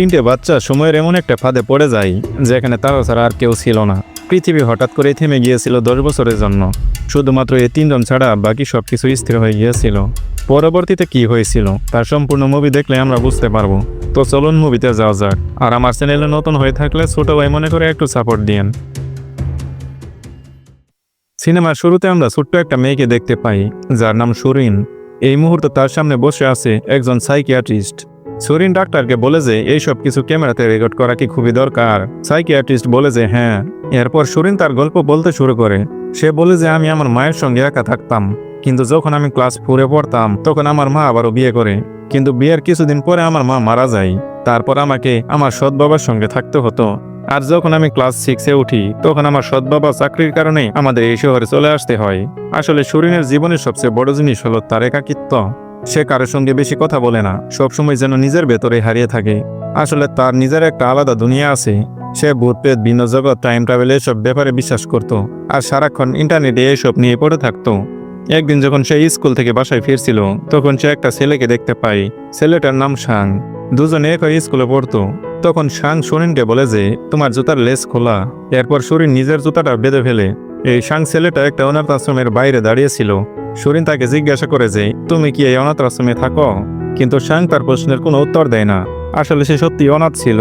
তিনটে বাচ্চা সময়ের এমন একটা ফাঁদে পড়ে যায়, যেখানে তারা ছাড়া আর কেউ ছিল না। পৃথিবী হঠাৎ করে থেমে গিয়েছিল দশ বছরের জন্য। শুধুমাত্র এই তিনজন ছাড়া বাকি সব কিছু স্থির হয়ে গিয়েছিল। পরবর্তীতে কি হয়েছিল, তার সম্পূর্ণ মুভি দেখলে আমরা বুঝতে পারব। তো চলুন মুভিতে যাওয়া যাক। আর আমার চ্যানেলে নতুন হয়ে থাকলে ছোট ভাই মনে করে একটু সাপোর্ট দিয়েন। সিনেমার শুরুতে আমরা ছোট্ট একটা মেয়েকে দেখতে পাই, যার নাম সুরিন। এই মুহূর্তে তার সামনে বসে আছে একজন সাইকিয়াট্রিস্ট সুরিন ডাক্তারকে বলে যে এই সব কিছু ক্যামেরাতে রেকর্ড করা কি খুবই দরকার? সাইকিয়াট্রিস্ট বলে যে হ্যাঁ। এরপর সুরিন তার গল্প বলতে শুরু করে। সে বলে যে, আমি আমার মায়ের সঙ্গে একা থাকতাম। কিন্তু যখন আমি ক্লাস ফোরে পড়তাম, তখন আমার মা আবারও বিয়ে করে। কিন্তু বিয়ের কিছুদিন পরে আমার মা মারা যায়। তারপর আমাকে আমার সৎ বাবার সঙ্গে থাকতে হতো। আর যখন আমি ক্লাস সিক্সে উঠি, তখন আমার সৎ বাবা চাকরির কারণে আমাদের এই শহরে চলে আসতে হয়। আসলে সুরিনের জীবনের সবচেয়ে বড় জিনিস হলো তার একাকিত্ব। সে কারোর সঙ্গে বেশি কথা বলে না, সবসময় যেন নিজের ভেতরে হারিয়ে থাকে। আসলে তার নিজের একটা আলাদা দুনিয়া আছে। সে ভূত পেত ভিন্ন জগৎ টাইম ট্রাভেল এসব ব্যাপারে বিশ্বাস করত আর সারাক্ষণ ইন্টারনেটে এসব নিয়ে পড়ে থাকতো। একদিন যখন সে স্কুল থেকে বাসায় ফিরছিল, তখন সে একটা ছেলেকে দেখতে পায়। ছেলেটার নাম শাং। দুজনে একই স্কুলে পড়তো। তখন শাং সুরিনকে বলে যে, তোমার জুতার লেস খোলা। এরপর সুরিন নিজের জুতাটা বেঁধে ফেলে। এই শাং ছেলেটা একটা অনাথ আশ্রমের বাইরে দাঁড়িয়েছিল সুরিন তাকে জিজ্ঞাসা করে যে, তুমি কি এই অনাথ আশ্রমে থাকো? কিন্তু শাং তার প্রশ্নের কোনো উত্তর দেয় না। আসলে সে সত্যি অনাথ ছিল।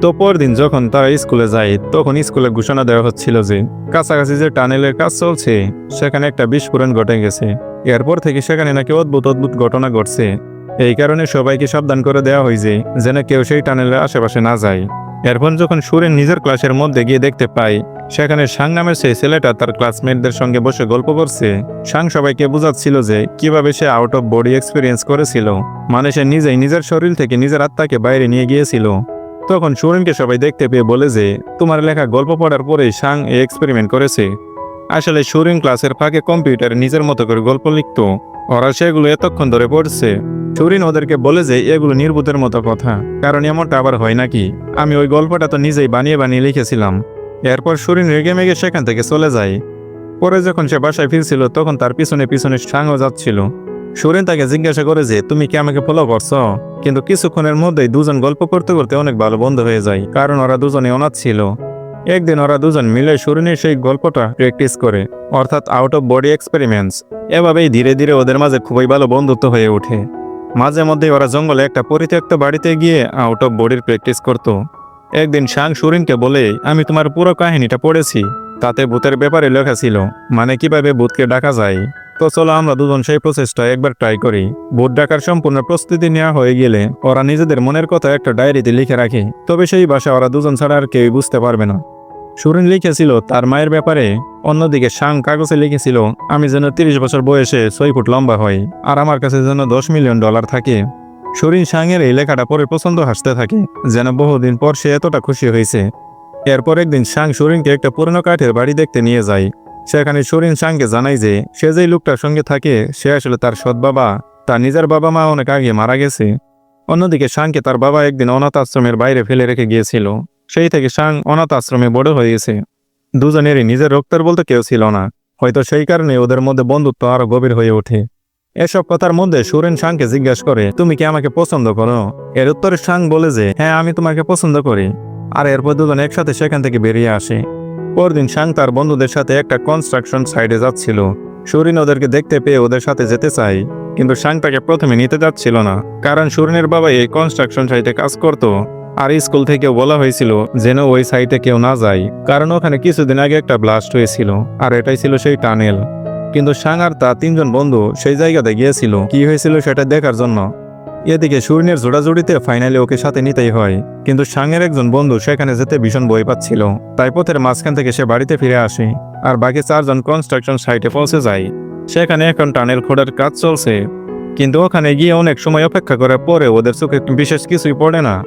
তো পরদিন যখন তারা স্কুলে যায়, তখন স্কুলে ঘোষণা দেওয়া হচ্ছিল যে, কাছাকাছি যে টানেলের কাজ চলছে, সেখানে একটা বিস্ফোরণ ঘটে গেছে। এরপর থেকে সেখানে নাকি অদ্ভুত অদ্ভুত ঘটনা ঘটছে। এই কারণে সবাইকে সাবধান করে দেওয়া হয়েছে যেন কেউ সেই টানেলের আশেপাশে না যায়। এরপর যখন সুরেন নিজের ক্লাসের মধ্যে গিয়ে দেখতে পায় সেখানে সাং নামের সেই ছেলেটা তার ক্লাসমেটদের সঙ্গে বসে গল্প করছে। সাং সবাইকে বোঝাচ্ছিল যে কীভাবে সে আউট অফ বডি এক্সপিরিয়েন্স করেছিল মানে সে নিজেই নিজের শরীর থেকে নিজের আত্মাকে বাইরে নিয়ে গিয়েছিল। তখন সুরেনকে সবাই দেখতে পেয়ে বলে যে, তোমার লেখা গল্প পড়ার পরেই সাং এ এক্সপেরিমেন্ট করেছে। আসলে সুরিন ক্লাসের ফাঁকে কম্পিউটারে নিজের মতো করে গল্প লিখত। ওরা সেগুলো এতক্ষণ ধরে পড়ছে। সুরিন ওদেরকে বলে যে, এগুলো নির্বুতের মতো কথা, কারণ এমনটা আবার হয় নাকি? আমি ওই গল্পটা তো নিজেই বানিয়ে বানিয়ে লিখেছিলাম। এরপর সুরিন রেগে মেগে সেখান থেকে চলে যায়। পরে যখন সে বাসায় ফিরছিল, তখন তার পিছনে পিছনে সাংও যাচ্ছিল। সুরেন তাকে জিজ্ঞাসা করে যে, তুমি কি আমাকে ফলো করছ? কিন্তু কিছুক্ষণের মধ্যেই দুজন গল্প করতে করতে অনেক ভালো বন্ধু হয়ে যায়, কারণ ওরা দুজনে অনাথ ছিল। একদিন ওরা দুজন মিলে সুরিনের সেই গল্পটা প্র্যাকটিস করে, অর্থাৎ আউট অফ বডি এক্সপেরিমেন্টস এভাবেই ধীরে ধীরে ওদের মাঝে খুবই ভালো বন্ধুত্ব হয়ে ওঠে। মাঝে মধ্যে ওরা জঙ্গলে একটা পরিত্যক্ত বাড়িতে গিয়ে আউট অফ বডির প্র্যাকটিস করত। একদিন শাং সুরিনকে বলে, আমি তোমার পুরো কাহিনীটা পড়েছি। তাতে ভূতের ব্যাপারে লেখা ছিল মানে কীভাবে ভূতকে ডাকা যায়। তো চলো আমরা দুজন সেই প্রসেসটা একবার ট্রাই করি। ভূত ডাকার সম্পূর্ণ প্রস্তুতি নেওয়া হয়ে গেলে ওরা নিজেদের মনের কথা একটা ডায়েরিতে লিখে রাখে। তবে সেই ভাষা ওরা দুজন ছাড়া আর কেউই বুঝতে পারবে না। সুরিন লিখেছিল, তার মায়ের ব্যাপারে। অন্যদিকে শাং কাগজে লিখেছিল, আমি যেন তিরিশ বছর বয়সে ছয় ফুট লম্বা হই, আর আমার কাছে যেন দশ মিলিয়ন ডলার থাকে। সুরিন শাংয়ের এই লেখাটা পরে পছন্দ হাসতে থাকে, যেন বহুদিন পর সে এতটা খুশি হয়েছে। এরপর একদিন সাং সুরিনকে একটা পুরনো কাঠের বাড়ি দেখতে নিয়ে যায়। সেখানে সুরিন শাংকে জানাই যে, সে যেই লোকটার সঙ্গে থাকে, সে আসলে তার সৎ বাবা। তার নিজের বাবা মা অনেক আগে মারা গেছে। অন্যদিকে সাংকে তার বাবা একদিন অনাথ আশ্রমের বাইরে ফেলে রেখে গিয়েছিল। সেই থেকে সাং অনাথ আশ্রমে বড় হয়ে গেছে দুজনেরই নিজের রক্তের বলতে কেউ ছিল না। হয়তো সেই কারণে ওদের মধ্যে বন্ধুত্ব আরও গভীর হয়ে ওঠে। এসব কথার মধ্যে সুরেন শাংকে জিজ্ঞাসা করে, তুমি কি আমাকে পছন্দ করো? এর উত্তরে শাং বলে যে হ্যাঁ আমি তোমাকে পছন্দ করি। আর এরপর দুজন একসাথে সেখান থেকে বেরিয়ে আসে। পরদিন শাং তার বন্ধুদের সাথে একটা কনস্ট্রাকশন সাইডে যাচ্ছিল। সুরিন ওদেরকে দেখতে পেয়ে ওদের সাথে যেতে চাই কিন্তু শাং তাকে প্রথমে নিতে যাচ্ছিল না, কারণ সুরিনের বাবা এই কনস্ট্রাকশন সাইটে কাজ করত। আর স্কুল থেকেও বলা হয়েছিল যেন ওই সাইটে কেউ না যায়, কারণ ওখানে কিছুদিন আগে একটা ব্লাস্ট হয়েছিল, আর এটাই ছিল সেই টানেল কিন্তু শাং আর তার তিনজন বন্ধু সেই জায়গাতে গিয়েছিল। কি হয়েছিল সেটা দেখার জন্য। এদিকে সুরিনের জোড়াজুড়িতে ফাইনালি ওকে সাথে নিতেই হয়। কিন্তু শাংয়ের একজন বন্ধু সেখানে যেতে ভীষণ বই পাচ্ছিল। তাই পথের মাঝখান থেকে সে বাড়িতে ফিরে আসে। আর বাকি চারজন কনস্ট্রাকশন সাইটে পৌঁছে যায়। সেখানে এখন টানেল খোঁড়ার কাজ চলছে। কিন্তু ওখানে গিয়ে অনেক সময় অপেক্ষা করার পরে ওদের চোখে বিশেষ কিছুই পড়ে না।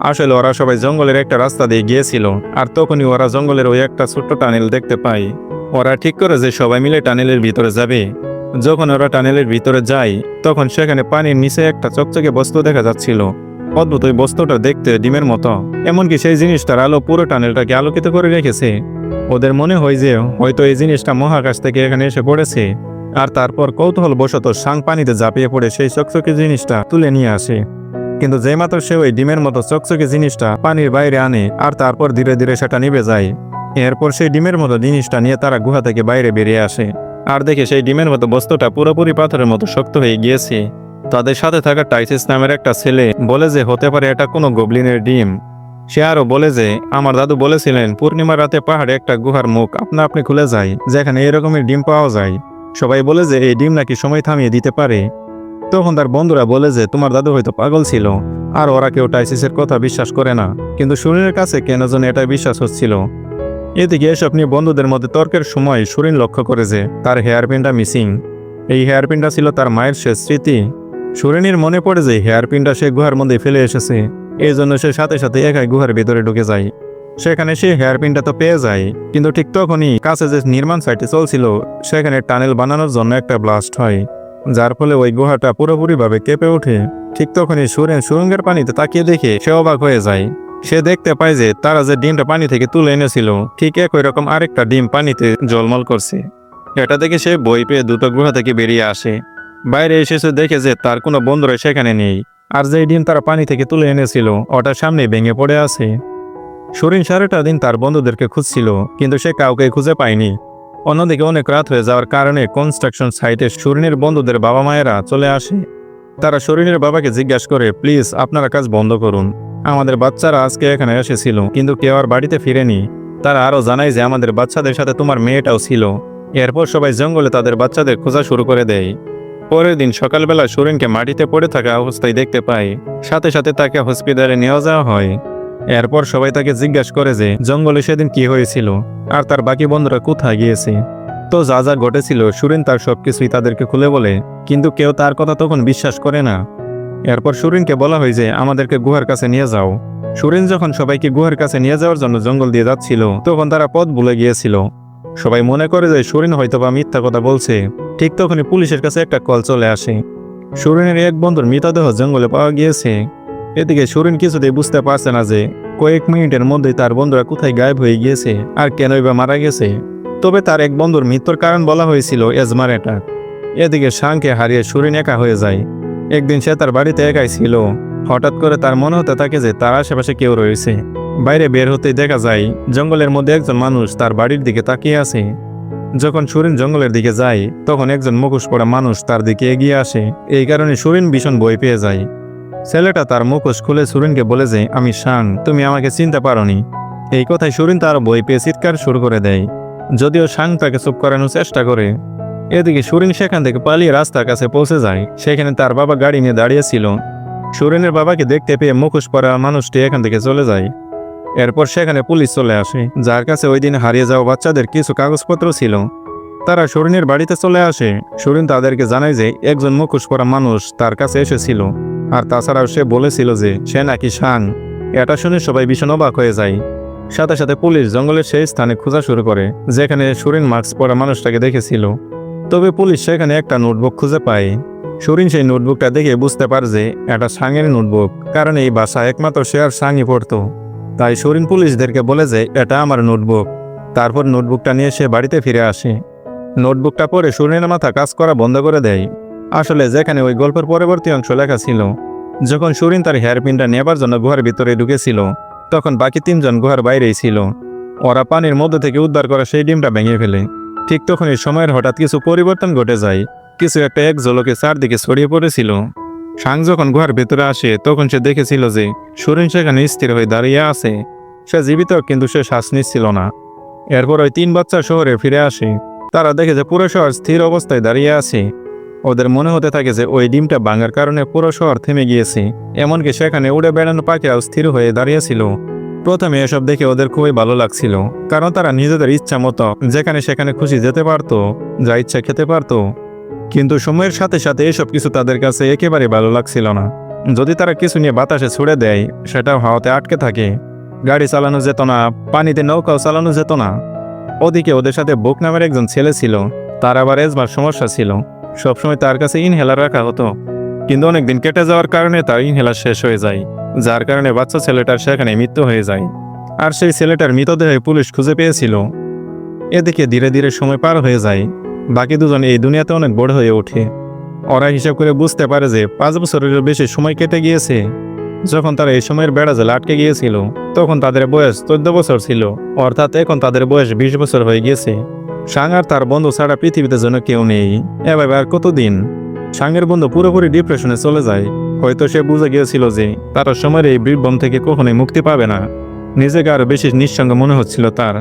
আসলে ওরা সবাই জঙ্গলের একটা রাস্তা দিয়ে গিয়েছিল। আর তখনই ওরা জঙ্গলের ওই একটা ছোট্ট টানেল দেখতে পায়। ওরা ঠিক করে যে সবাই মিলে টানেলের ভিতরে যাবে। যখন ওরা টানেলের ভিতরে যায়, তখন সেখানে পানির নিচে একটা চকচকে বস্তু দেখা যাচ্ছিল। অদ্ভুত ওই বস্তুটা দেখতে ডিমের মতো। এমনকি সেই জিনিসটার আলো পুরো টানেলটাকে আলোকিত করে রেখেছে। ওদের মনে হয় যে হয়তো এই জিনিসটা মহাকাশ থেকে এখানে এসে পড়েছে। আর তারপর কৌতূহল বশত সাং পানিতে ঝাঁপিয়ে পড়ে সেই চকচকে জিনিসটা তুলে নিয়ে আসে। কিন্তু যে মাত্র সে ওই ডিমের মতো চকচকে জিনিসটা পানির বাইরে আনে, আর তারপর ধীরে ধীরে সেটা নিভে যায়। এরপর সেই ডিমের মতো জিনিসটা নিয়ে তারা গুহা থেকে বাইরে বেরিয়ে আসে। আর দেখে সেই ডিমের মতো বস্তুটা পুরোপুরি পাথরের মতো শক্ত হয়ে গিয়েছে। তাদের সাথে থাকা টাইসিস নামের একটা ছেলে বলে যে, হতে পারে এটা কোনো গবলিনের ডিম। সে আরও বলে যে, আমার দাদু বলেছিলেন পূর্ণিমার রাতে পাহাড়ে একটা গুহার মুখ আপনা আপনি খুলে যায়, যেখানে এরকমের ডিম পাওয়া যায়। সবাই বলে যে, এই ডিম নাকি সময় থামিয়ে দিতে পারে। তখন তার বন্ধুরা বলে যে, তোমার দাদু হয়তো পাগল ছিল, আর ওরা কেউ টাইসিসের কথা বিশ্বাস করে না। কিন্তু শরীরের কাছে কেন যেন এটা বিশ্বাস হচ্ছিল? এদিকে এসব নিয়ে বন্ধুদের মধ্যে তর্কের সময় সুরিন লক্ষ্য করে যে তার হেয়ারপিনটা মিসিং। এই হেয়ারপিনটা ছিল তার মায়ের শেষ স্মৃতি। সুরেনির মনে পড়ে যে হেয়ারপিনটা সে গুহার মধ্যে ফেলে এসেছে। এই জন্য সে সাথে সাথে একাই গুহার ভিতরে ঢুকে যায়। সেখানে সে হেয়ারপিনটা তো পেয়ে যায়, কিন্তু ঠিক তখনই কাছে যে নির্মাণ সাইটে চলছিল, সেখানে টানেল বানানোর জন্য একটা ব্লাস্ট হয়, যার ফলে ওই গুহাটা পুরোপুরিভাবে কেঁপে ওঠে। ঠিক তখনই সুরেন সুরঙ্গের পানিতে তাকিয়ে দেখে সে অবাক হয়ে যায়। সে দেখতে পায় যে তারা যে ডিমটা পানি থেকে তুলে এনেছিল, ঠিক একই রকম আরেকটা ডিম পানিতে জলমল করছে। এটা দেখে সে বই পেয়ে দ্রুত গুহা থেকে বেরিয়ে আসে। বাইরে এসে সে দেখে যে তার কোনো বন্ধুরা সেখানে নেই, আর যেই ডিম তারা পানি থেকে তুলে এনেছিল, ওটা সামনে ভেঙে পড়ে আছে। সুরিন সারাটা দিন তার বন্ধুদেরকে খুঁজছিল, কিন্তু সে কাউকে খুঁজে পায়নি। অন্যদিকে অনেক রাত হয়ে যাওয়ার কারণে কনস্ট্রাকশন সাইটে সুরিনের বন্ধুদের বাবা মায়েরা চলে আসে। তারা শরীরের বাবাকে জিজ্ঞাসা করে, প্লিজ, আপনারা কাজ বন্ধ করুন। আমাদের বাচ্চারা আজকে এখানে এসেছিল, কিন্তু কেউ আর বাড়িতে ফিরেনি। তারা আরও জানায় যে আমাদের বাচ্চাদের সাথে তোমার মেয়েটাও ছিল। এরপর সবাই জঙ্গলে তাদের বাচ্চাদের খোঁজা শুরু করে দেয়। পরের দিন সকালবেলা সুরিনকে মাটিতে পড়ে থাকা অবস্থায় দেখতে পায়। সাথে সাথে তাকে হসপিটালে নিয়ে যাওয়া হয়। এরপর সবাই তাকে জিজ্ঞাসা করে যে, জঙ্গলে সেদিন কি হয়েছিল? আর তার বাকি বন্ধুরা কোথায় গিয়েছে? তো যা যা ঘটেছিল, সুরিন তার সবকিছুই তাদেরকে খুলে বলে, কিন্তু কেউ তার কথা তখন বিশ্বাস করে না। এরপর সুরিনকে বলা হয় যে, আমাদেরকে গুহার কাছে নিয়ে যাও। সুরিন যখন সবাইকে গুহার কাছে নিয়ে যাওয়ার জন্য জঙ্গল দিয়ে যাচ্ছিল, তখন তারা পথ ভুলে গিয়েছিল। সবাই মনে করে যে, সুরিন হয়তোবা মিথ্যা কথা বলছে। ঠিক তখনই পুলিশের কাছে একটা কল চলে আসে। সুরিনের এক বন্ধুর মৃতদেহ জঙ্গলে পাওয়া গিয়েছে। এদিকে সুরিন কিছুতেই বুঝতে পারছে না যে, কয়েক মিনিটের মধ্যেই তার বন্ধুরা কোথায় গায়েব হয়ে গিয়েছে আর কেনই বা মারা গেছে। তবে তার এক বন্ধুর মৃত্যুর কারণ বলা হয়েছিল এজমার অ্যাটাক এদিকে শাংকে হারিয়ে সুরিন একা হয়ে যায়। একদিন সে তার বাড়িতে একাই ছিল। হঠাৎ করে তার মনে হতে থাকে যে তার আশেপাশে কেউ রয়েছে। বাইরে বের হতেই দেখা যায়, জঙ্গলের মধ্যে একজন মানুষ তার বাড়ির দিকে তাকিয়ে আছে। যখন সুরিন জঙ্গলের দিকে যায়, তখন একজন মুখোশ পড়া মানুষ তার দিকে এগিয়ে আসে। এই কারণে সুরিন ভীষণ বই পেয়ে যায়। ছেলেটা তার মুখোশ খুলে সুরিনকে বলে যে, আমি শাং তুমি আমাকে চিনতে পারোনি। এই কথায় সুরিন তার বই পেয়ে চিৎকার শুরু করে দেয়। যদিও শাং তাকে চুপ করানোর চেষ্টা করে। এদিকে সুরিন সেখান থেকে পালিয়ে রাস্তার কাছে পৌঁছে যায়। সেখানে তার বাবা গাড়ি নিয়ে দাঁড়িয়েছিল। সুরিনের বাবাকে দেখতে পেয়ে মুখোশ পরা মানুষটি এখান থেকে চলে যায়। এরপর সেখানে পুলিশ চলে আসে, যার কাছে ওই দিন হারিয়ে যাওয়া বাচ্চাদের কিছু কাগজপত্র ছিল। তারা সুরিনের বাড়িতে চলে আসে। সুরিন তাদেরকে জানায় যে একজন মুখোশ পরা মানুষ তার কাছে এসেছিল। আর তাছাড়াও সে বলেছিল যে সে নাকি শান। এটা শুনে সবাই ভীষণ অবাক হয়ে যায়। সাথে সাথে পুলিশ জঙ্গলের সেই স্থানে খোঁজা শুরু করে, যেখানে সুরিন মাস্ক পরা মানুষটাকে দেখেছিল। তবে পুলিশ সেখানে একটা নোটবুক খুঁজে পায়। সুরিন সেই নোটবুকটা দেখে বুঝতে পারে যে এটা সাংয়ের নোটবুক, কারণ এই বাসা একমাত্র সে আর সাংই পড়তো। তাই সুরিন পুলিশদেরকে বলে যে এটা আমার নোটবুক। তারপর নোটবুকটা নিয়ে সে বাড়িতে ফিরে আসে। নোটবুকটা পড়ে সুরিনের মাথা কাজ করা বন্ধ করে দেয়। আসলে যেখানে ওই গল্পের পরবর্তী অংশ লেখা ছিল, যখন সুরিন তার হেয়ারপিনটা নেবার জন্য গুহার ভিতরে ঢুকেছিল, তখন বাকি তিনজন গুহার বাইরেই ছিল। ওরা পানির মধ্যে থেকে উদ্ধার করা সেই ডিমটা ভেঙে ফেলে। ঠিক তখন এই সময়ের হঠাৎ কিছু পরিবর্তন ঘটে যায়। কিছু একটা এক ঝলকে চারদিকে ছড়িয়ে পড়েছিল। সাং যখন গুহার ভেতরে আসে, তখন সে দেখেছিল যে সুরিন সেখানে স্থির হয়ে দাঁড়িয়ে আছে। সে জীবিত, কিন্তু সে শ্বাস নিচ্ছিল না। এরপর ওই তিন বাচ্চা শহরে ফিরে আসে। তারা দেখে যে পুরো শহর স্থির অবস্থায় দাঁড়িয়ে আছে। ওদের মনে হতে থাকে যে ওই ডিমটা ভাঙার কারণে পুরো শহর থেমে গিয়েছে। এমনকি সেখানে উড়ে বেড়ানো পাখিরাও স্থির হয়ে দাঁড়িয়েছিল। প্রথমে এসব দেখে ওদের খুবই ভালো লাগছিল, কারণ তারা নিজেদের ইচ্ছা মতো যেখানে সেখানে খুশি যেতে পারতো, যা ইচ্ছা খেতে পারতো। কিন্তু সময়ের সাথে সাথে এসব কিছু তাদের কাছে একেবারে ভালো লাগছিল না। যদি তারা কিছু নিয়ে বাতাসে ছুড়ে দেয়, সেটাও হাওয়াতে আটকে থাকে। গাড়ি চালানো যেত না, পানিতে নৌকাও চালানো যেত না। ওদিকে ওদের সাথে বুক নামের একজন ছেলে ছিল, তার আবার এজমার সমস্যা ছিল। সবসময় তার কাছে ইনহেলার রাখা হতো। কিন্তু অনেকদিন কেটে যাওয়ার কারণে তার ইনহেলার শেষ হয়ে যায়। যার কারণে বাচ্চা ছেলেটার সেখানে মৃত্যু হয়ে যায়। আর সেই ছেলেটার মৃতদেহে পুলিশ খুঁজে পেয়েছিল। এদিকে ধীরে ধীরে সময় পার হয়ে যায়। বাকি দুজন এই দুনিয়াতে অনেক বড় হয়ে ওঠে। ওরা হিসাব করে বুঝতে পারে যে পাঁচ বছরের বেশি সময় কেটে গিয়েছে। যখন তারা এই সময়ের বেড়া জেলে আটকে গিয়েছিল, তখন তাদের বয়স চোদ্দ বছর ছিল। অর্থাৎ এখন তাদের বয়স বিশ বছর হয়ে গিয়েছে। সাং আর তার বন্ধু ছাড়া পৃথিবীতে যেন কেউ নেই। এভাবে আর কতদিন? সাংয়ের বন্ধু পুরোপুরি ডিপ্রেশনে চলে যায়। হয়তো সে বুঝে গিয়েছিল যে তারা সময়ের এই বিভ্রম থেকে কখনোই মুক্তি পাবে না। নিজেকে আরও বেশি নিঃসঙ্গ মনে হচ্ছিল তার।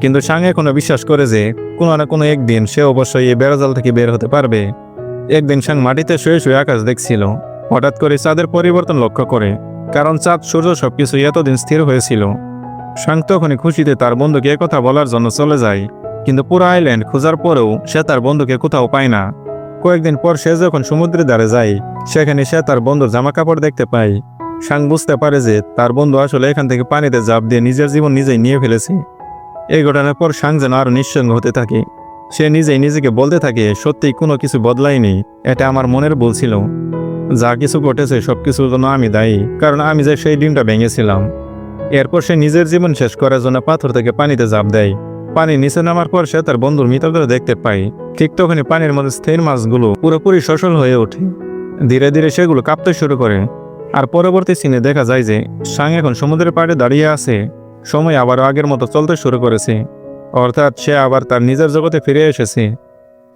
কিন্তু সাং এখনও বিশ্বাস করে যে কোনো না কোনো একদিন সে অবশ্যই এই বেড়াজাল থেকে বের হতে পারবে। একদিন সাং মাটিতে শুয়ে শুয়ে আকাশ দেখছিল। হঠাৎ করে চাঁদের পরিবর্তন লক্ষ্য করে, কারণ চাঁদ, সূর্য সবকিছু এতদিন স্থির হয়েছিল। সাং তখনই খুশিতে তার বন্ধুকে কথা বলার জন্য চলে যায়, কিন্তু পুরো আইল্যান্ড খোঁজার পরেও সে তার বন্ধুকে কোথাও পায় না। কয়েকদিন পর সে যখন সমুদ্রের ধারে যায়, সেখানে সে তার বন্ধুর জামা কাপড় দেখতে পায়। সাং বুঝতে পারে যে তার বন্ধু আসলে এখান থেকে পানিতে জাপ দিয়ে নিজের জীবন নিজেই নিয়ে ফেলেছে। এই ঘটনার পর সাং যেন আরও নিঃসঙ্গ হতে থাকে। সে নিজেই নিজেকে বলতে থাকে, সত্যিই কোনো কিছু বদলায়নি। এটা আমার মনের ভুল ছিল। যা কিছু ঘটেছে সব কিছুর জন্য আমি দায়ী। কারণ আমি যে সেই ডিমটা ভেঙেছিলাম। এরপর সে নিজের জীবন শেষ করার জন্য পাথর থেকে পানিতে জাপ দেয়। পানি নিচে নামার পর সে তার বন্ধুর মৃতদেহ দেখতে পায়। ঠিক তখনই পানির মধ্যে স্থির মাছগুলো পুরোপুরি সচল হয়ে ওঠে। ধীরে ধীরে সেগুলো কাঁপতে শুরু করে। আর পরবর্তী সিনে দেখা যায় যে সাং এখন সমুদ্রের পাড়ে দাঁড়িয়ে আছে। সময় আবার আগের মতো চলতে শুরু করেছে। অর্থাৎ সে আবার তার নিজের জগতে ফিরে এসেছে।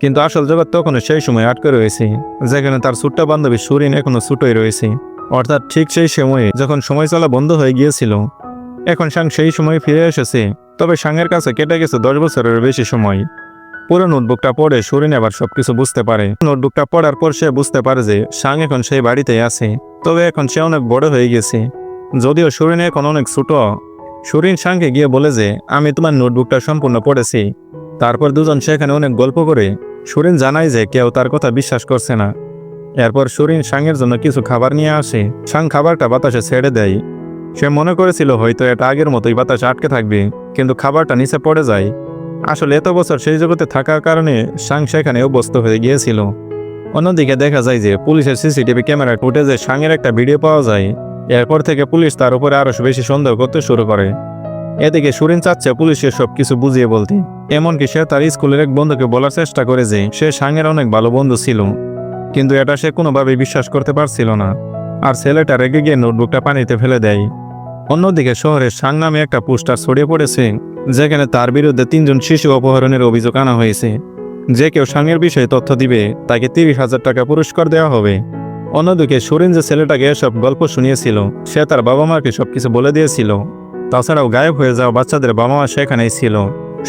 কিন্তু আসল জগৎ তখনও সেই সময় আটকে রয়েছে, যেখানে তার ছোট্ট বান্ধবী সুরিন এখনও ছোটই রয়েছে। অর্থাৎ ঠিক সেই সময়ে যখন সময় চলা বন্ধ হয়ে গিয়েছিল এখন সাং সেই সময় ফিরে এসেছে। তবে সাংয়ের কাছে কেটে গেছে দশ বছরের বেশি সময়। পুরো নোটবুকটা পড়ে সুরিন আবার সবকিছু বুঝতে পারে। নোটবুকটা পড়ার পর সে বুঝতে পারে যে সাং এখন সেই বাড়িতেই আছে। তবে এখন সে অনেক বড় হয়ে গেছে। যদিও সুরিন এখন অনেক ছোট, সুরিন সাংকে গিয়ে বলে যে, আমি তোমার নোটবুকটা সম্পূর্ণ পড়েছি। তারপর দুজন সেখানে অনেক গল্প করে। সুরিন জানায় যে কেউ তার কথা বিশ্বাস করছে না। এরপর সুরিন সাংয়ের জন্য কিছু খাবার নিয়ে আসে। সাং খাবারটা বাতাসে ছেড়ে দেয়। সে মনে করেছিল হয়তো এটা আগের মতোই বাতাসে আটকে থাকবে, কিন্তু খাবারটা নিচে পড়ে যায়। আসলে এত বছর সেই জগতে থাকার কারণে সাং সেখানে অভ্যস্ত হয়ে গিয়েছিল। অন্যদিকে দেখা যায় যে পুলিশের সিসিটিভি ক্যামেরায় ফুটেজে সাংয়ের একটা ভিডিও পাওয়া যায়। এরপর থেকে পুলিশ তার উপরে আরও বেশি সন্দেহ করতে শুরু করে। এদিকে সুরিন চাচ্ছে পুলিশকে সব কিছু বুঝিয়ে বলতে। এমনকি সে তার স্কুলের এক বন্ধুকে বলার চেষ্টা করে যে সে সাংয়ের অনেক ভালো বন্ধু ছিল। কিন্তু এটা সে কোনোভাবে বিশ্বাস করতে পারছিল না। আর ছেলেটা রেগে গিয়ে নোটবুকটা পানিতে ফেলে দেয়। অন্যদিকে শহরে সাং নামে একটা পোস্টার ছড়িয়ে পড়েছে, যেখানে তার বিরুদ্ধে তিনজন শিশু অপহরণের অভিযোগ আনা হয়েছে। যে কেউ সাংয়ের বিষয়ে তথ্য দিবে, তাকে তিরিশ হাজার টাকা পুরস্কার দেওয়া হবে। অন্যদিকে সুরিন যে ছেলেটাকে এসব গল্প শুনিয়েছিল, সে তার বাবা মাকে সবকিছু বলে দিয়েছিল। তাছাড়াও গায়েব হয়ে যাওয়া বাচ্চাদের বাবা মা সেখানেই ছিল।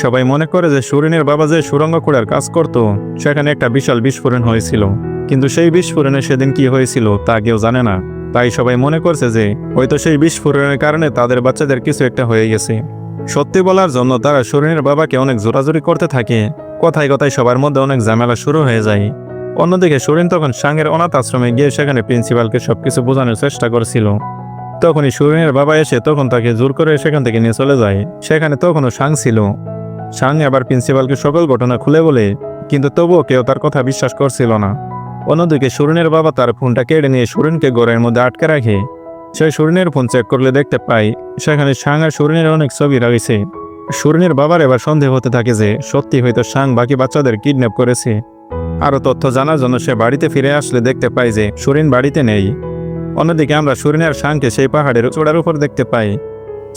সবাই মনে করে যে সুরিনের বাবা যে সুরঙ্গ খোঁড়ার কাজ করত, সেখানে একটা বিশাল বিস্ফোরণ হয়েছিল। কিন্তু সেই বিস্ফোরণে সেদিন কি হয়েছিল, তা কেউ জানে না। তাই সবাই মনে করছে যে, হয়তো সেই বিস্ফোরণের কারণে তাদের বাচ্চাদের কিছু একটা হয়ে গেছে। সত্যি বলার জন্য তারা সুরিনের বাবাকে অনেক জোরাজোরি করতে থাকে। কথায় কথায় সবার মধ্যে অনেক ঝামেলা শুরু হয়ে যায়। অন্যদিকে সুরিন তখন সাংয়ের অনাথ আশ্রমে গিয়ে সেখানে প্রিন্সিপালকে সবকিছু বোঝানোর চেষ্টা করছিল। তখনই সুরিনের বাবা এসে তখন তাকে জোর করে সেখান থেকে নিয়ে চলে যায়। সেখানে তখনও সাং ছিল। সাং আবার প্রিন্সিপালকে সকল ঘটনা খুলে বলে, কিন্তু তবুও কেউ তার কথা বিশ্বাস করছিল না। অন্যদিকে সুরিনের বাবা তার ফোনটা কেড়ে নিয়ে সুরিনকে ঘরের মধ্যে আটকে রাখে। সে সুরিনের ফোন চেক করলে দেখতে পাই সেখানে সাং আর সুরিনের অনেক ছবি রয়েছে। সুরিনের বাবার এবার সন্দেহ হতে থাকে যে, সত্যি হয়তো সাং বাকি বাচ্চাদের কিডন্যাপ করেছে। আরও তথ্য জানার জন্য সে বাড়িতে ফিরে আসলে দেখতে পাই যে, সুরিন বাড়িতে নেই। অন্যদিকে আমরা সুরিনের সাংকে সেই পাহাড়ের চূড়ার উপর দেখতে পাই।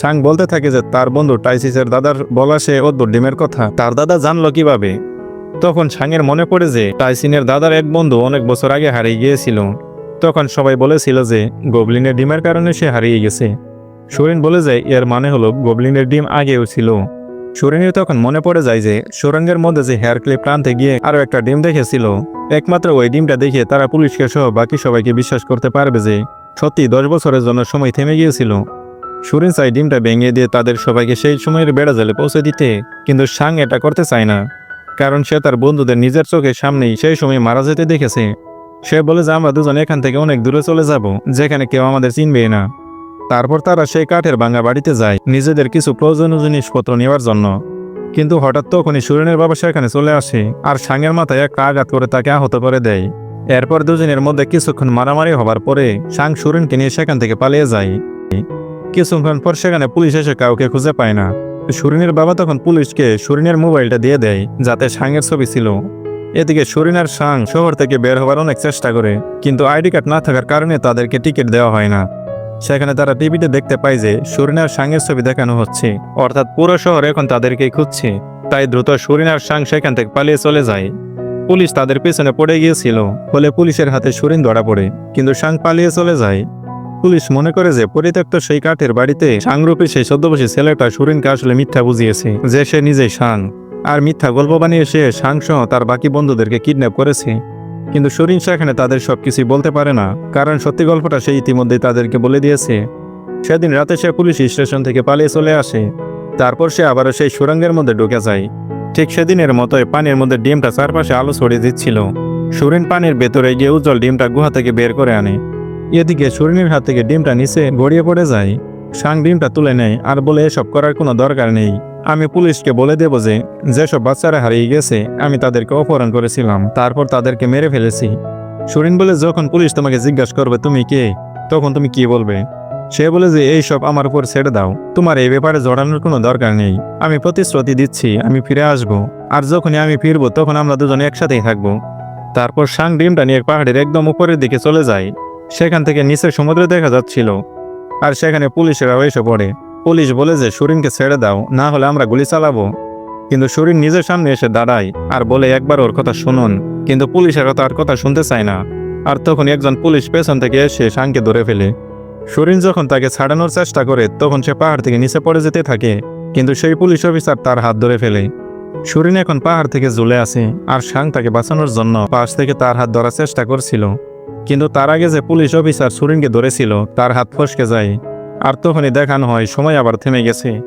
সাং বলতে থাকে যে, তার বন্ধু টাইসিসের দাদার বলা সে অদ্ভুত ডিমের কথা। তার দাদা জানলো কীভাবে? তখন সাংয়ের মনে পড়ে যে টাইসিনের দাদার এক বন্ধু অনেক বছর আগে হারিয়ে গিয়েছিল। তখন সবাই বলেছিল যে গবলিনের ডিমের কারণে সে হারিয়ে গেছে। সুরিন বলে যায় এর মানে হলো গবলিনের ডিম আগেও ছিল। সুরিনের তখন মনে পড়ে যায় যে সুরঙ্গের মধ্যে যে হেয়ার ক্লিপ টানতে গিয়ে আরও একটা ডিম দেখেছিল। একমাত্র ওই ডিমটা দেখে তারা পুলিশকে সহ বাকি সবাইকে বিশ্বাস করতে পারবে যে সত্যি দশ বছরের জন্য সময় থেমে গিয়েছিল। সুরিন চাই ডিমটা ভেঙে দিয়ে তাদের সবাইকে সেই সময়ের বেড়া জালে পৌঁছে দিতে, কিন্তু সাং এটা করতে চায় না। কারণ সে তার বন্ধুদের নিজের চোখের সামনেই সেই সময় মারা যেতে দেখেছে। সে বলে যে আমরা দুজন এখান থেকে অনেক দূরে চলে যাব, যেখানে কেউ আমাদের চিনবে না। তারপর তারা সেই কাঠের ভাঙা বাড়িতে যায়, নিজেদের কিছু প্রয়োজনীয় জিনিসপত্র নেওয়ার জন্য। কিন্তু হঠাৎ তখনই সুরেনের বাবা সেখানে চলে আসে আর সাংয়ের মাথায় একটা আঘাত করে তাকে আহত করে দেয়। এরপর দুজনের মধ্যে কিছুক্ষণ মারামারি হবার পরে সাং সুরেনকে নিয়ে সেখান থেকে পালিয়ে যায়। কিছুক্ষণ পর সেখানে পুলিশ এসে কাউকে খুঁজে পায় না। সুরিনের বাবা তখন পুলিশকে সুরিনের মোবাইলটা দিয়ে দেয়, যাতে সাংয়ের ছবি ছিল। এদিকে সুরিন আর সাং শহর থেকে বের হওয়ার অনেক চেষ্টা করে, কিন্তু আইডি কার্ড না থাকার কারণে তাদেরকে টিকিট দেওয়া হয় না। সেখানে তারা টিভিতে দেখতে পায় যে সুরিনার সাংয়ের ছবি দেখানো হচ্ছে। অর্থাৎ পুরো শহর এখন তাদেরকেই খুঁজছে। তাই দ্রুত সুরিনার সাং সেখান থেকে পালিয়ে চলে যায়। পুলিশ তাদের পেছনে পড়ে গিয়েছিল, ফলে পুলিশের হাতে সুরিন ধরা পড়ে, কিন্তু সাং পালিয়ে চলে যায়। পুলিশ মনে করে যে পরিত্যক্ত সেই কাঠের বাড়িতে সাংরূপী সেই সদ্যবশী ছেলেটা সুরিনকে আসলে মিথ্যা বুঝিয়েছে, যে সে নিজেই সাং আর মিথ্যা গল্প বানিয়ে সে সাং সহ তার বাকি বন্ধুদেরকে কিডন্যাপ করেছে। কিন্তু সুরিন সেখানে তাদের সবকিছুই বলতে পারে না, কারণ সত্যি গল্পটা সে ইতিমধ্যেই তাদেরকে বলে দিয়েছে। সেদিন রাতে সে পুলিশ স্টেশন থেকে পালিয়ে চলে আসে। তারপর সে আবারও সেই সুরঙ্গের মধ্যে ঢুকে যায়। ঠিক সেদিনের মতোই পানির মধ্যে ডিমটা চারপাশে আলো ছড়িয়ে দিচ্ছিল। সুরিন পানির ভেতরে গিয়ে উজ্জ্বল ডিমটা গুহা থেকে বের করে আনে। এদিকে সুরিনের হাত থেকে ডিমটা নিচে গড়িয়ে পড়ে যায়। সাং ডিমটা তুলে নেয় আর বলে, এসব করার কোনো দরকার নেই। আমি পুলিশকে বলে দেব যে, যেসব বাচ্চারা হারিয়ে গেছে, আমি তাদেরকে অপহরণ করেছিলাম। তারপর তাদেরকে মেরে ফেলেছি। সুরিন বলে, যখন পুলিশ তোমাকে জিজ্ঞাসা করবে, তুমি কে? তখন তুমি কি বলবে? সে বলে যে, এই সব আমার উপর ছেড়ে দাও। তোমার এই ব্যাপারে জড়ানোর কোনো দরকার নেই। আমি প্রতিশ্রুতি দিচ্ছি, আমি ফিরে আসব। আর যখনই আমি ফিরবো, তখন আমরা দুজনে একসাথেই থাকব। তারপর সাং ডিমটা নিয়ে পাহাড়ের একদম উপরের দিকে চলে যায়। সেখান থেকে নিচে সমুদ্র দেখা যাচ্ছিল। আর সেখানে পুলিশেরাও এসে পড়ে। পুলিশ বলে যে সুরিনকে ছেড়ে দাও, না হলে আমরা গুলি চালাবো। কিন্তু সুরিন নিজের সামনে এসে দাঁড়ায় আর বলে, একবার ওর কথা শুনুন। কিন্তু পুলিশেরা তার কথা শুনতে চায় না। আর তখন একজন পুলিশ পেছন থেকে এসে সাংকে ধরে ফেলে। সুরিন যখন তাকে ছাড়ানোর চেষ্টা করে, তখন সে পাহাড় থেকে নিচে পড়ে যেতে থাকে। কিন্তু সেই পুলিশ অফিসার তার হাত ধরে ফেলে। সুরিন এখন পাহাড় থেকে ঝুলে আছে, আর সাং তাকে বাঁচানোর জন্য পাশ থেকে তার হাত ধরার চেষ্টা করছিল। কিন্তু তার আগে যে পুলিশ অফিসার সুরিনকে ধরেছিল, তার হাত ফসকে যায়। আর তখনই দেখানো হয়, সময় আবার থেমে গেছে।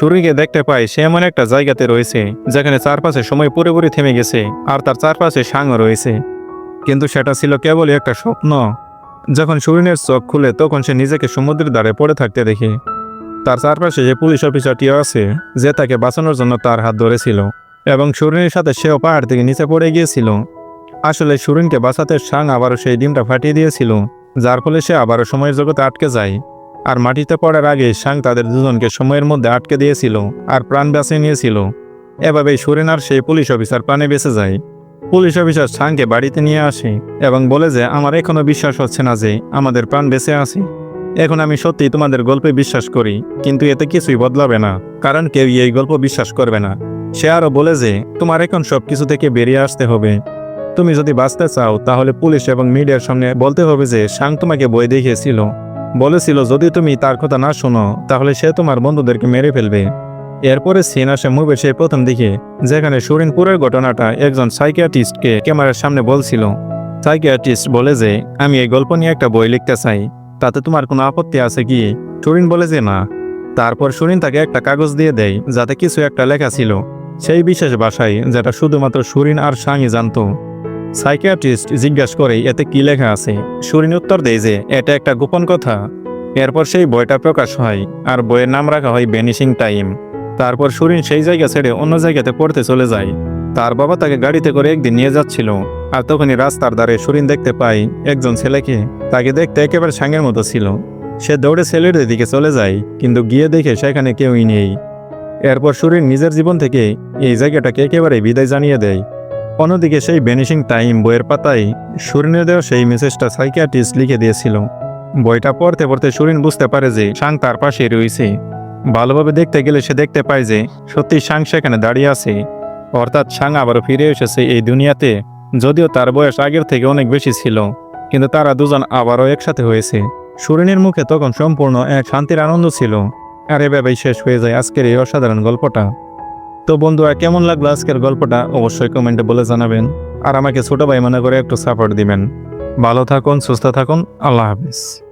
সুরিনকে দেখতে পায়, সে এমন একটা জায়গাতে রয়েছে, যেখানে চারপাশে সময় পুরোপুরি থেমে গেছে, আর তার চারপাশে সাংও রয়েছে। কিন্তু সেটা ছিল কেবলই একটা স্বপ্ন। যখন সুরিনের চোখ খুলে, তখন সে নিজেকে সমুদ্রের দ্বারে পড়ে থাকতে দেখে। তার চারপাশে যে পুলিশ অফিসারটি আছে, যে তাকে বাঁচানোর জন্য তার হাত ধরেছিল, এবং সুরিনের সাথে সেও পাহাড় থেকে নিচে পড়ে গিয়েছিল। আসলে সুরিনকে বাঁচাতে সাং আবারও সেই ডিমটা ফাটিয়ে দিয়েছিল, যার ফলে সে আবারও সময়ের জগতে আটকে যায়। আর মাটিতে পড়ার আগে সাং তাদের দুজনকে সময়ের মধ্যে আটকে দিয়েছিল আর প্রাণ বাঁচিয়ে নিয়েছিল। এভাবেই সুরেন আর সেই পুলিশ অফিসার প্রাণে বেঁচে যায়। পুলিশ অফিসার সাংকে বাড়িতে নিয়ে আসে এবং বলে যে, আমার এখনও বিশ্বাস হচ্ছে না যে আমাদের প্রাণ বেঁচে আছে। এখন আমি সত্যি তোমাদের গল্পে বিশ্বাস করি, কিন্তু এতে কিছুই বদলাবে না, কারণ কেউ এই গল্প বিশ্বাস করবে না। সে আরও বলে যে, তোমার এখন সব কিছু থেকে বেরিয়ে আসতে হবে। তুমি যদি বাঁচতে চাও, তাহলে পুলিশ এবং মিডিয়ার সামনে বলতে হবে যে সাং তোমাকে বই দেখিয়েছিল। বলেছিল, যদি তুমি তার কথা না শোনো, তাহলে সে তোমার বন্ধুদেরকে মেরে ফেলবে। এরপরে সিন আসে মুভির সেই প্রথম দিকে, যেখানে সুরিনপুরের ঘটনাটা একজন সাইকিয়াটিস্টকে ক্যামেরার সামনে বলছিল। সাইকিয়াটিস্ট বলে যে, আমি এই গল্প নিয়ে একটা বই লিখতে চাই, তাতে তোমার কোনো আপত্তি আছে কি? সুরিন বলে যে, না। তারপর সুরিন তাকে একটা কাগজ দিয়ে দেয়, যাতে কিছু একটা লেখা ছিল। সেই বিশেষ ভাষায় যেটা শুধুমাত্র সুরিন আর সাংই জানতো। সাইকিয়াট্রিস্ট জিজ্ঞাসা করে, এতে কি লেখা আছে? সুরিন উত্তর দেয় যে, এটা একটা গোপন কথা। এরপর সেই বইটা প্রকাশ হয়, আর বইয়ের নাম রাখা হয় বেনিশিং টাইম তারপর সুরিন সেই জায়গা ছেড়ে অন্য জায়গাতে পড়তে চলে যায়। তার বাবা তাকে গাড়িতে করে একদিন নিয়ে যাচ্ছিল, আর তখনই রাস্তার ধারে সুরিন দেখতে পায় একজন ছেলেকে। তাকে দেখতে একেবারে সাঙ্গের মতো ছিল। সে দৌড়ে ছেলের দিকে চলে যায়, কিন্তু গিয়ে দেখে সেখানে কেউই নেই। এরপর সুরিন নিজের জীবন থেকে এই জায়গাটাকে একেবারে বিদায় জানিয়ে দেয়। অন্যদিকে সেই বেনিশিং টাইম বইয়ের পাতায় সুরিনের দেওয়া সেই মেসেজটা সাইকিয়াট্রিস্ট লিখে দিয়েছিল। বইটা পড়তে পড়তে সুরিন বুঝতে পারে যে সাং তার পাশে রয়েছে। ভালোভাবে দেখতে গেলে সে দেখতে পায় যে সত্যি সাং সেখানে দাঁড়িয়ে আছে। অর্থাৎ সাং আবারও ফিরে এসেছে এই দুনিয়াতে, যদিও তার বয়স আগের থেকে অনেক বেশি ছিল, কিন্তু তারা দুজন আবারও একসাথে হয়েছে। সুরিনের মুখে তখন সম্পূর্ণ এক শান্তির আনন্দ ছিল। আর এভাবেই শেষ হয়ে যায় আজকের এই অসাধারণ গল্পটা। তো বন্ধুরা কেমন লাগল আজকের গল্পটা? অবশ্যই কমেন্টে বলে জানাবেন। আর আমাকে ছোট ভাই মনে করে একটু সাপোর্ট দিবেন। ভালো থাকুন, সুস্থ থাকুন, আল্লাহ হাফিজ।